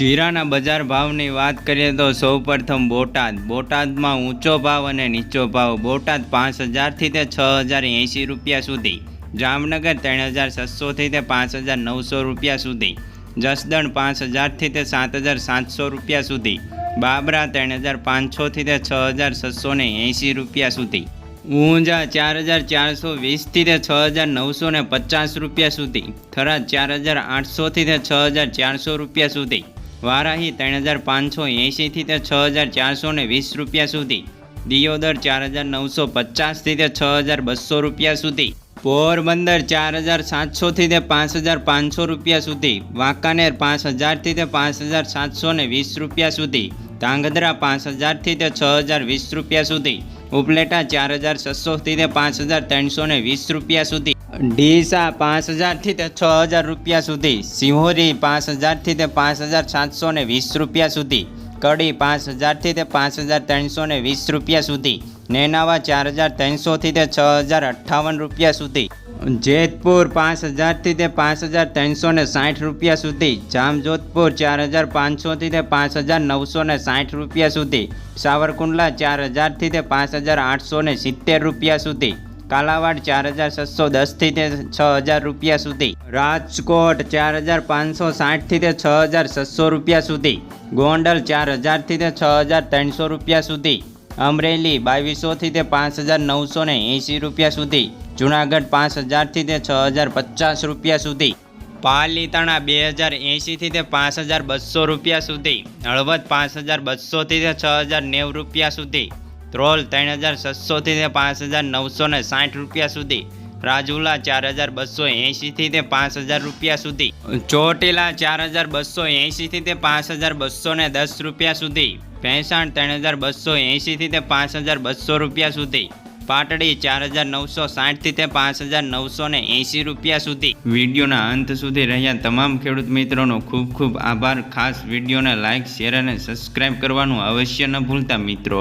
જીરાના બજાર ભાવની વાત કરીએ તો સૌપ્રથમ બોટાદ. બોટાદમાં ઊંચો ભાવ અને નીચો ભાવ. બોટાદ પાંચ હજારથી તે છ હજાર એંશી રૂપિયા સુધી. જામનગર ત્રણ હજાર છસોથી તે પાંચ હજાર નવસો રૂપિયા સુધી. જસદણ પાંચ હજારથી તે સાત હજાર સાતસો રૂપિયા સુધી. બાબરા ત્રણ હજાર પાંચસોથી તે છ હજાર છસો ને એંશી રૂપિયા સુધી. ઊંઝા ચાર હજાર ચારસો વીસથી તે છ હજાર નવસો ને પચાસ રૂપિયા સુધી. થરાદ ચાર હજાર આઠસોથી તે છ હજાર ચારસો રૂપિયા સુધી. વારાહી ત્રણ હજાર પાંચસો એંશીથી તે છ હજાર ચારસો ને વીસ રૂપિયા સુધી. દિયોદર ચાર હજાર નવસો પચાસથી તે છ હજાર બસો રૂપિયા સુધી. પોરબંદર ચાર હજાર સાતસોથી તે પાંચ હજાર પાંચસો રૂપિયા સુધી. વાંકાનેર પાંચ હજારથી તે પાંચ હજાર સાતસો ને વીસ રૂપિયા સુધી. ધાંગધ્રા પાંચ હજારથી તે છ હજાર વીસ રૂપિયા સુધી. ઉપલેટા ચાર હજાર છસોથી તે પાંચ હજાર ત્રણસો ને વીસ રૂપિયા સુધી. ડીસા પાંચ હજારથી તે છ હજાર રૂપિયા સુધી, સિંહોરી પાંચ હજારથી તે પાંચ હજાર સાતસો ને વીસ રૂપિયા સુધી, કડી પાંચ હજારથી તે પાંચ હજાર ત્રણસો ને વીસ રૂપિયા સુધી, નેનાવા ચાર હજાર ત્રણસોથી તે છ હજાર અઠ્ઠાવન રૂપિયા સુધી, જેતપુર પાંચ હજારથી તે પાંચ હજાર ત્રણસો ને સાઠ રૂપિયા સુધી, જામજોધપુર ચાર હજાર પાંચસોથી તે પાંચ હજાર નવસો ને સાઠ રૂપિયા સુધી, સાવરકુંડલા ચાર હજારથી તે પાંચ હજાર આઠસો ને સિત્તેર રૂપિયા સુધી કાલાવાડ ચાર હજાર છસો દસથી તે છ હજાર રૂપિયા સુધી. રાજકોટ ચાર હજાર પાંચસો સાઠથી તે છ હજાર છસો રૂપિયા સુધી. ગોંડલ ચાર હજારથી તે છ હજાર ત્રણસો રૂપિયા સુધી. અમરેલી બાવીસોથી તે પાંચ હજાર નવસો ને એંસી રૂપિયા સુધી. જુનાગઢ પાંચ હજારથી તે છ હજાર પચાસ રૂપિયા સુધી. પાલીતાણા બે હજાર એંશીથી તે પાંચ હજાર બસો રૂપિયા સુધી. હળવદ પાંચ હજાર બસોથી તે છ હજાર નેવું રૂપિયા સુધી. ધ્રોલ ત્રણ હજાર છસોથી તે પાંચ હજાર નવસો ને સાઠ રૂપિયા સુધી. રાજુલા ચાર હજાર બસો એંશીથી તે પાંચ હજાર રૂપિયા સુધી. ચોટીલા ચાર હજાર બસો એંશીથી તે પાંચ હજાર બસો ને દસ રૂપિયા સુધી. ભેંસાણ ત્રણ હજાર બસો એંશીથી તે પાંચ હજાર બસો રૂપિયા સુધી. પાટડી ચાર હજાર નવસો સાઠથી તે પાંચ હજાર નવસો ને એંશી રૂપિયા સુધી. વિડીયોના અંત સુધી રહ્યા તમામ ખેડૂત મિત્રોનો ખૂબ ખૂબ આભાર. ખાસ વિડીયોને લાઇક શેર અને સબસ્ક્રાઈબ કરવાનું અવશ્ય ન ભૂલતા મિત્રો.